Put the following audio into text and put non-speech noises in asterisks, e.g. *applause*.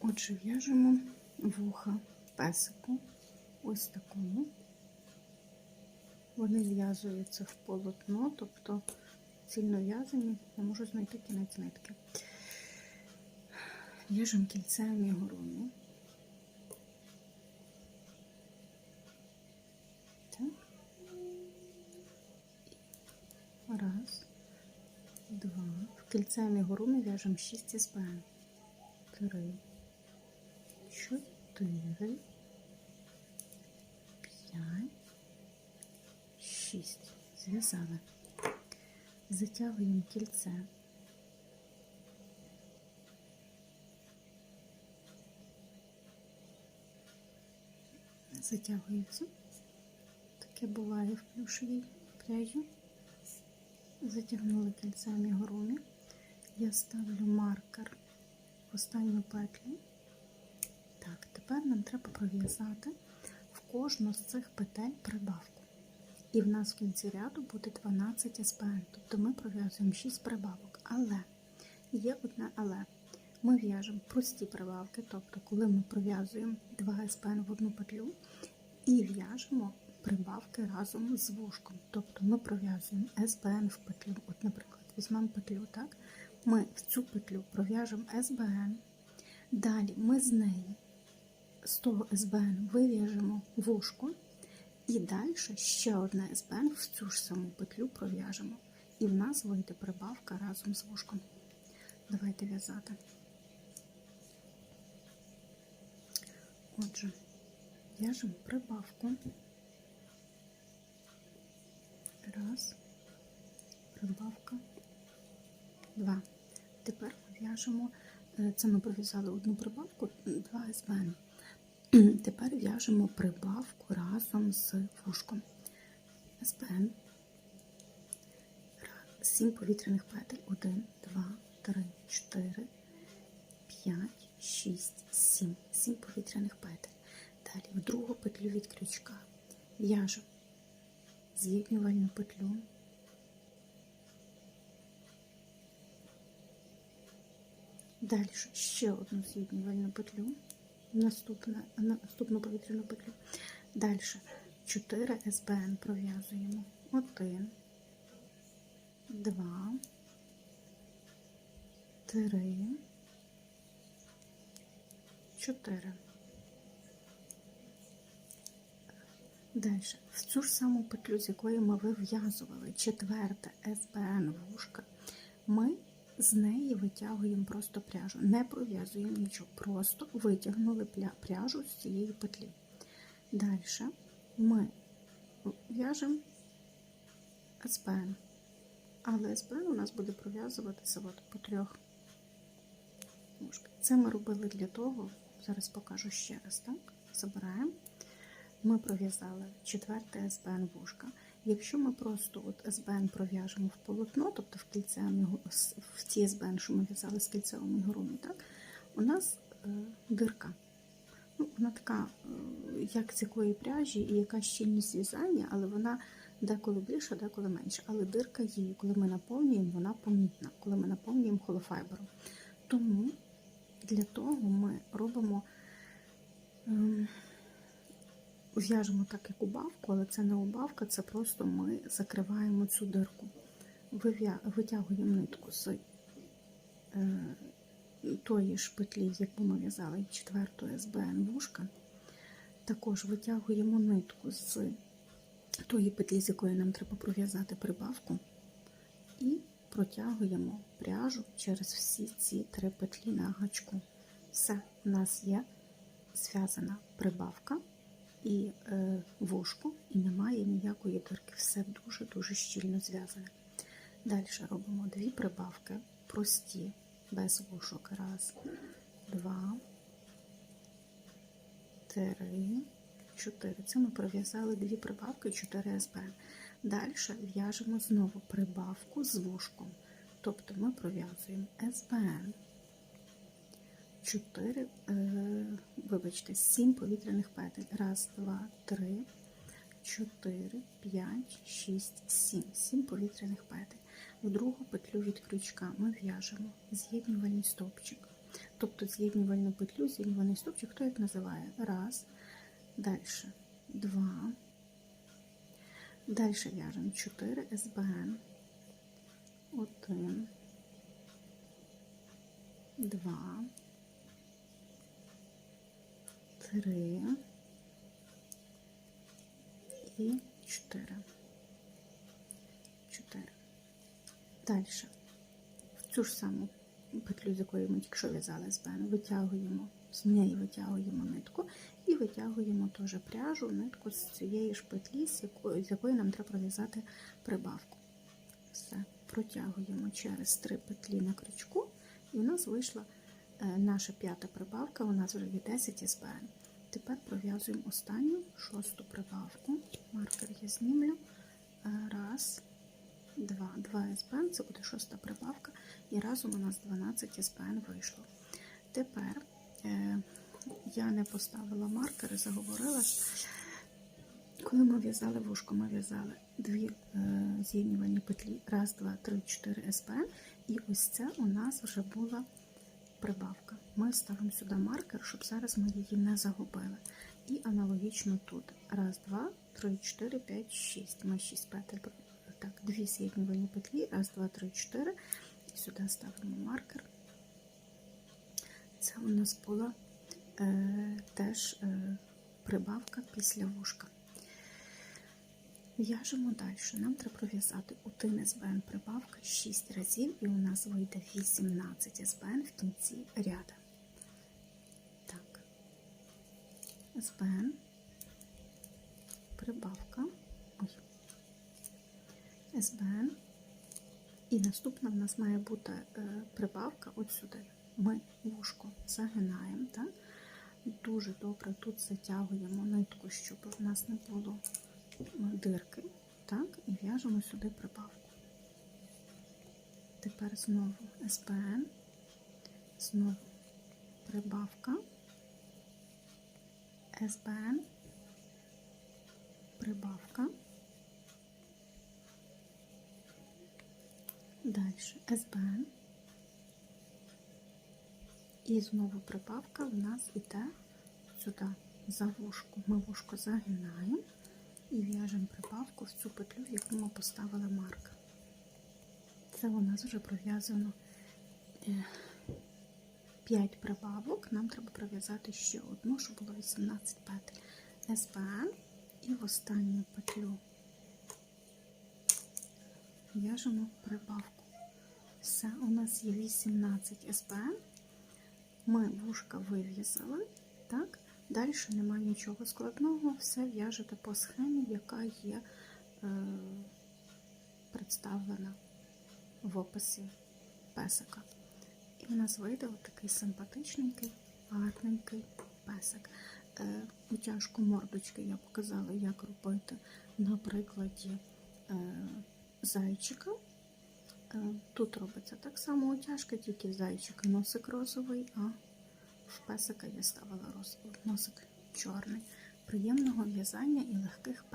Отже, в'яжемо вуха песику ось такому. Вони зв'язуються в полотно, тобто цільно в'язані, я можу знайти кінець нитки. В'яжемо кільцем і горою. Раз, два. В кільцем і гору ми в'яжемо 6 СПН. Три, чотири, п'ять, шість. Зв'язали. Затягуємо кільце. Затягується. Таке буває в плюшевій пряжі. Затягнули кільцем і. Я ставлю маркер в останню петлю. Тепер нам треба пров'язати в кожну з цих петель прибавку. І в нас в кінці ряду буде 12 СПН. Тобто ми пров'язуємо 6 прибавок. Але є одне але. Ми в'яжемо прості прибавки, тобто, коли ми пров'язуємо 2 СПН в одну петлю і в'яжемо прибавки разом з вушком. Тобто ми пров'язуємо СБН в петлю. От, наприклад, візьмемо петлю, так? Ми в цю петлю пров'яжемо СБН. Далі ми з неї з того СБН вив'яжемо вушко. І далі ще одне СБН в цю ж саму петлю пров'яжемо. І в нас вийде прибавка разом з вушком. Давайте в'язати. Отже, в'яжемо прибавку. Раз, прибавка, два. Тепер в'яжемо, е, це ми пров'язали одну прибавку, два СБН. *clears throat* Тепер в'яжемо прибавку разом з вушком. СБН. Сім повітряних петель. Один, два, три, чотири, п'ять, шість, сім. Сім повітряних петель. Далі в другу петлю від крючка в'яжу з'єднювальну петлю. Далі ще одну з'єднювальну петлю, наступна, наступну повітряну петлю. Далі 4 СБН пров'язуємо. 1, 2, 3, 4. Далі, в цю ж саму петлю, з якої ми вив'язували четверте СБН вушка, ми з неї витягуємо просто пряжу. Не пров'язуємо нічого, просто витягнули пряжу з цієї петлі. Далі ми в'яжемо СБН. Але СБН у нас буде пров'язуватися от по трьох вушках. Це ми робили для того, зараз покажу ще раз, так? Забираємо ми пров'язали четверте СБН вушка. Якщо ми просто от СБН пров'яжемо в полотно, тобто в кільцеві, в ті СБН, що ми в'язали з кільцевими горами, так, у нас е, дирка. Ну, Вона така, е, як з якої пряжі і яка щільність в'язання, але вона деколи більша, деколи менша. Але дирка є, коли ми наповнюємо, вона помітна, коли ми наповнюємо холофайбером. Тому для того ми робимо. Е, В'яжемо так, як убавку, але це не убавка, це просто ми закриваємо цю дирку. Витягуємо нитку з е, тої ж петлі, яку ми в'язали четвертої СБН вушка. Також витягуємо нитку з тої петлі, з якої нам треба пров'язати прибавку, і протягуємо пряжу через всі ці три петлі на гачку. Все, у нас є зв'язана прибавка і е, вушку, і немає ніякої дирки. Все дуже-дуже щільно зв'язане. Далі робимо дві прибавки, прості, без вушок. Раз, два, три, чотири. Це ми пров'язали дві прибавки, 4 СБ. Далі в'яжемо знову прибавку з вушком. Тобто ми пров'язуємо СБН. 4, е, вибачте, 7 повітряних петель. Раз, два, три, чотири, п'ять, шість, сім. Сім повітряних петель. В другу петлю від крючка ми в'яжемо з'єднювальний стовпчик. Тобто з'єднювальну петлю, з'єднювальний стовпчик, хто як називає? Раз. Далі два. Далі в'яжемо 4 СБН. Один. Два. Три. І чотири. Чотири. Далі. В цю ж саму петлю, з якої ми тільки що в'язали СБН, витягуємо, з неї витягуємо нитку і витягуємо теж пряжу, нитку з цієї ж петлі, з якої, з якої нам треба пров'язати прибавку. Все, протягуємо через три петлі на крючку, і у нас вийшла е, наша п'ята прибавка, у нас вже є 10 СБН. Тепер пров'язуємо останню шосту прибавку. Маркер я знімлю. Е, Раз, два, два СБН, це буде шоста прибавка, і разом у нас 12 СБН вийшло. Тепер е, я не поставила маркери, заговорила. Коли ми в'язали вушко, ми в'язали дві е, з'єднювальні петлі. Раз, два, три, чотири СПН. І ось це у нас вже була прибавка. Ми ставимо сюди маркер, щоб зараз ми її не загубили. І аналогічно тут. Раз, два, три, чотири, п'ять, шість. Ми шість петель. Так, дві з'єднювальні петлі. Раз, два, три, чотири. І сюди ставимо маркер. Це у нас була е, теж е, прибавка після вушка. В'яжемо далі. Нам треба пров'язати один СБН прибавка 6 разів, і у нас вийде 18 СБН в кінці ряда. Так, СБН, прибавка, ой, СБН. І наступна в нас має бути е, прибавка от сюди. Ми вушко загинаємо, так? Дуже добре тут затягуємо нитку, щоб у нас не було дирки, так, і в'яжемо сюди прибавку. Тепер знову СПН, знову прибавка, СБН, прибавка, далі СБН. І знову прибавка в нас іде сюди за вушку. Ми вушко загинаємо і в'яжемо прибавку в цю петлю, яку ми поставили марк. Це у нас вже пров'язано 5 прибавок. Нам треба пров'язати ще одну, щоб було 18 петель. СПН і в останню петлю в'яжемо прибавку. Все, у нас є 18 СПН. Ми вушка вив'язали, так? Далі немає нічого складного, все в'яжете по схемі, яка є е, представлена в описі песика. І в нас вийде отакий симпатичненький, гарненький песик. Е, утяжку мордочки я показала, як робити на прикладі е, зайчика. Е, Тут робиться так само утяжка, тільки в зайчика носик розовий, а в песика я ставила розносик чорний. Приємного в'язання і легких песиків.